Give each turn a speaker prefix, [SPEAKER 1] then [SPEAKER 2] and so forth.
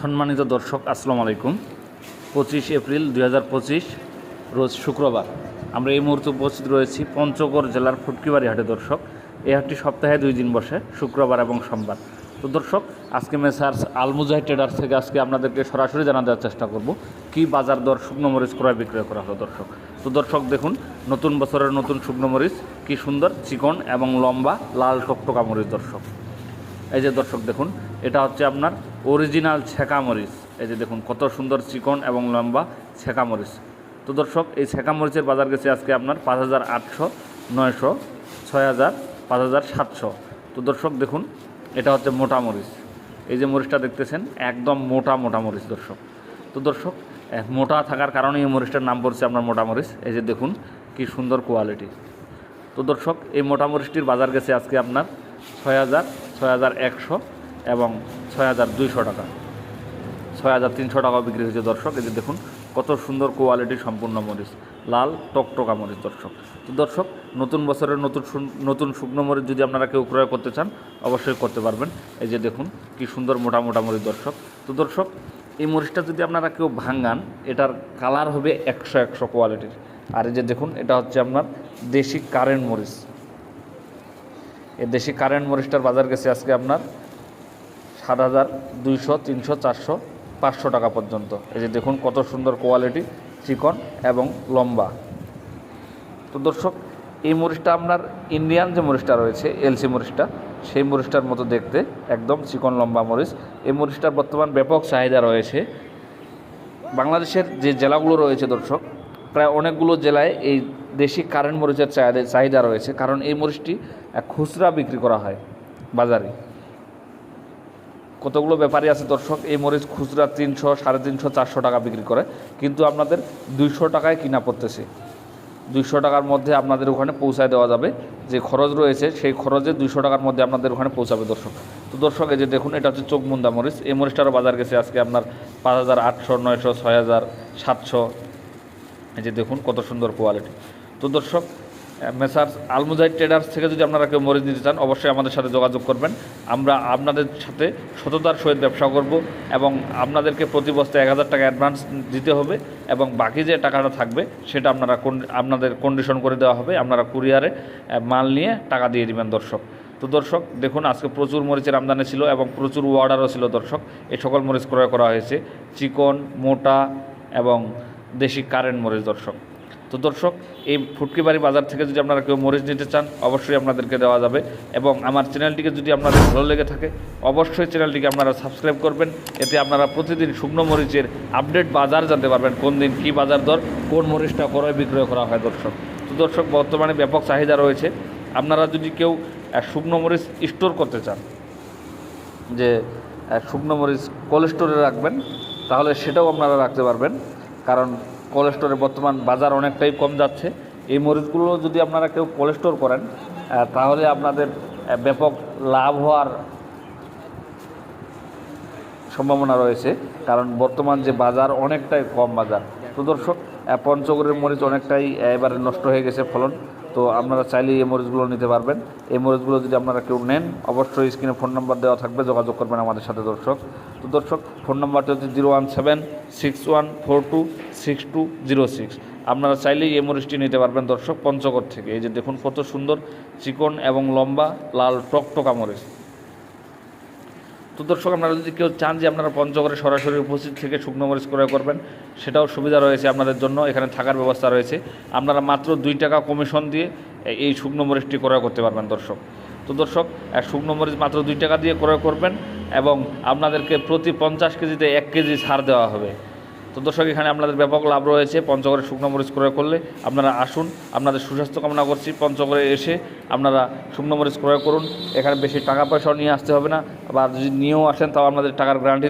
[SPEAKER 1] সম্মানিত দর্শক, আসসালামু আলাইকুম। পঁচিশ এপ্রিল দু হাজার পঁচিশ, রোজ শুক্রবার। আমরা এই মুহূর্তে উপস্থিত রয়েছি পঞ্চগড় জেলার ফুটকিবাড়ি হাটে, দর্শক। এই হাটটি সপ্তাহে দুই দিন বসে, শুক্রবার এবং সোমবার। তো দর্শক, আজকে মেসার্স আলমুজাহি ট্রেডার্স থেকে আজকে আপনাদেরকে সরাসরি জানা দেওয়ার চেষ্টা করব, কি বাজার দর শুকনো মরিচ ক্রয় বিক্রয় করা হলো, দর্শক। তো দর্শক, দেখুন, নতুন বছরের নতুন শুকনো মরিচ, কি সুন্দর, চিকন এবং লম্বা, লাল টকটকা মরিচ, দর্শক। এই যে দর্শক দেখুন, এটা হচ্ছে আপনার অরিজিনাল ছেঁকা মরিচ এই যে দেখুন, কত সুন্দর চিকন এবং লম্বা ছেঁকা মরিচ তো দর্শক, এই ছেঁকা মরিচের বাজার গেছে আজকে আপনার পাঁচ হাজার আটশো, নয়শো, ছয় হাজার, পাঁচ হাজার সাতশো। তো দর্শক দেখুন, এটা হচ্ছে মোটা মরিচ। এই যে মরিচটা দেখতেছেন, একদম মোটা মোটা মরিচ দর্শক। তো দর্শক মোটা থাকার কারণে এই মরিচটার নাম পড়ছে আপনার মোটা মরিচ। এই যে দেখুন, কি সুন্দর কোয়ালিটি। তো দর্শক, এই মোটা মরিচটির বাজার গেছে আজকে আপনার ছয় হাজার ছয় হাজার একশো এবং ছয় হাজার দুইশো টাকা। ছয় হাজার তিনশো টাকাও বিক্রি হয়েছে দর্শক যে দেখুন কত সুন্দর কোয়ালিটি সম্পূর্ণ মরিচ, লাল টকটকা মরিচ দর্শক। তো দর্শক, নতুন বছরের নতুন নতুন শুকনো মরিচ যদি আপনারা কেউ ক্রয় করতে চান, অবশ্যই করতে পারবেন। এই যে দেখুন কি সুন্দর মোটা মোটা মরিচ দর্শক। তো দর্শক, এই মরিচটা যদি আপনারা কেউ ভাঙ্গান এটার কালার হবে একশো একশো কোয়ালিটির। আর এই যে দেখুন, এটা হচ্ছে আপনার দেশি কারেন্ট মরিচ। এই দেশি কারেন্ট মরিচটার বাজার গেছে আজকে আপনার সাত হাজার দুইশো, তিনশো, চারশো, পাঁচশো টাকা পর্যন্ত। এই যে দেখুন কত সুন্দর কোয়ালিটি চিকন এবং লম্বা। তো দর্শক, এই মরিচটা আপনার ইন্ডিয়ান যে মরিচটা রয়েছে এলসি মরিচটা, সেই মরিচটার মতো দেখতে, একদম চিকন লম্বা মরিচ। এই মরিচটার বর্তমান ব্যাপক চাহিদা রয়েছে। বাংলাদেশের যে জেলাগুলো রয়েছে দর্শক, প্রায় অনেকগুলো জেলায় এই দেশি কারেন্ট মরিচের চাহিদা চাহিদা রয়েছে, কারণ এই মরিচটি খুচরা বিক্রি করা হয় বাজারে। কতগুলো ব্যাপারী আছে দর্শক? এই মরিচ খুচরা তিনশো, সাড়ে তিনশো, চারশো টাকা বিক্রি করে, কিন্তু আপনাদের দুইশো টাকায় কিনা পড়তেছে। দুইশো টাকার মধ্যে আপনাদের ওখানে পৌঁছায় দেওয়া যাবে। যে খরচ রয়েছে, সেই খরচে দুইশো টাকার মধ্যে আপনাদের ওখানে পৌঁছাবে দর্শক। তো দর্শক, এই যে দেখুন, এটা হচ্ছে চোখমুন্দা মরিচ। এই মরিচটারও বাজার গেছে আজকে আপনার পাঁচ হাজার আটশো, নয়শো, ছয় হাজার সাতশো। এই যে দেখুন, কত সুন্দর কোয়ালিটি তো দর্শক মেসার্স আলমুজাই ট্রেডার্স থেকে যদি আপনারা কেউ মরিচ নিতে চান, অবশ্যই আমাদের সাথে যোগাযোগ করবেন। আমরা আপনাদের সাথে সততার সহিত ব্যবসা করব এবং আপনাদেরকে প্রতি বস্তায় এক হাজার টাকা অ্যাডভান্স দিতে হবে এবং বাকি যে টাকাটা থাকবে, সেটা আপনারা আপনাদের কন্ডিশন করে দেওয়া হবে। আপনারা কুরিয়ারে মাল নিয়ে টাকা দিয়ে দিবেন দর্শক। তো দর্শক, দেখুন, আজকে প্রচুর মরিচের আমদানি ছিল এবং প্রচুর অর্ডারও ছিল দর্শক। এই সকল মরিচ ক্রয় করা হয়েছে। চিকন, মোটা এবং দেশি কারেন্ট মরিচ দর্শক। তো দর্শক, এই ফুটকিবাড়ি বাজার থেকে যদি আপনারা কেউ মরিচ নিতে চান, অবশ্যই আপনাদেরকে দেওয়া যাবে এবং আমার চ্যানেলটিকে যদি আপনাদের ভালো লেগে থাকে, অবশ্যই চ্যানেলটিকে আপনারা সাবস্ক্রাইব করবেন। এতে আপনারা প্রতিদিন শুকনো মরিচের আপডেট বাজার জানতে পারবেন, কোন দিন কী বাজার দর, কোন মরিচটা ক্রয় বিক্রয় করা হয় দর্শক। তো দর্শক, বর্তমানে ব্যাপক চাহিদা রয়েছে। আপনারা যদি কেউ শুকনো মরিচ স্টোর করতে চান, যে শুকনো মরিচ কোল্ড স্টোরে রাখবেন, তাহলে সেটাও আপনারা রাখতে পারবেন। কারণ কোল্ড স্টোরে বর্তমান বাজার অনেকটাই কম যাচ্ছে। এই মরিচগুলো যদি আপনারা কেউ কোলেস্টোর করেন তাহলে আপনাদের ব্যাপক লাভ হওয়ার সম্ভাবনা রয়েছে। কারণ বর্তমান যে বাজার অনেকটাই কম বাজার। তো দর্শক পঞ্চগড়ের মরিচ অনেকটাই এবারে নষ্ট হয়ে গেছে ফলন। তো আপনারা চাইলে এই মরিচগুলো নিতে পারবেন। এই মরিচগুলো যদি আপনারা কেউ নেন, অবশ্যই স্ক্রিনে ফোন নাম্বার দেওয়া থাকবে, যোগাযোগ করবেন আমাদের সাথে দর্শক। তো দর্শক, ফোন নাম্বারটি হচ্ছে zero one seven six one four two six two zero six. আপনারা চাইলেই এই মরিচটি নিতে পারবেন দর্শক পঞ্চগড় থেকে। এই যে দেখুন কত সুন্দর চিকন এবং লম্বা লাল টকটকা মরিচ। তো দর্শক, আপনারা যদি কেউ চান যে আপনারা পঞ্চগড়ে সরাসরি উপস্থিত থেকে শুকনো মরিচ ক্রয় করবেন, সেটাও সুবিধা রয়েছে আপনাদের জন্য। এখানে থাকার ব্যবস্থা রয়েছে। আপনারা মাত্র দুই টাকা কমিশন দিয়ে এই শুকনো মরিচটি ক্রয় করতে পারবেন দর্শক। তো দর্শক শুকনো মরিচ মাত্র দুই টাকা দিয়ে ক্রয় করবেন এবং আপনাদেরকে প্রতি পঞ্চাশ কেজিতে এক কেজি ছাড় দেওয়া হবে। তো দর্শক, এখানে আপনাদের ব্যাপক লাভ রয়েছে। পঞ্চগড়ে শুকনো মরিচ ক্রয় করলে আপনারা আসুন, আপনাদের সুস্বাস্থ্য কামনা করছি। পঞ্চগড়ে এসে আপনারা শুকনো মরিচ ক্রয় করুন। এখানে বেশি টাকা পয়সাও নিয়ে আসতে হবে না। বা যদি নিয়েও আসেন, তাও আপনাদের টাকার গ্যারান্টি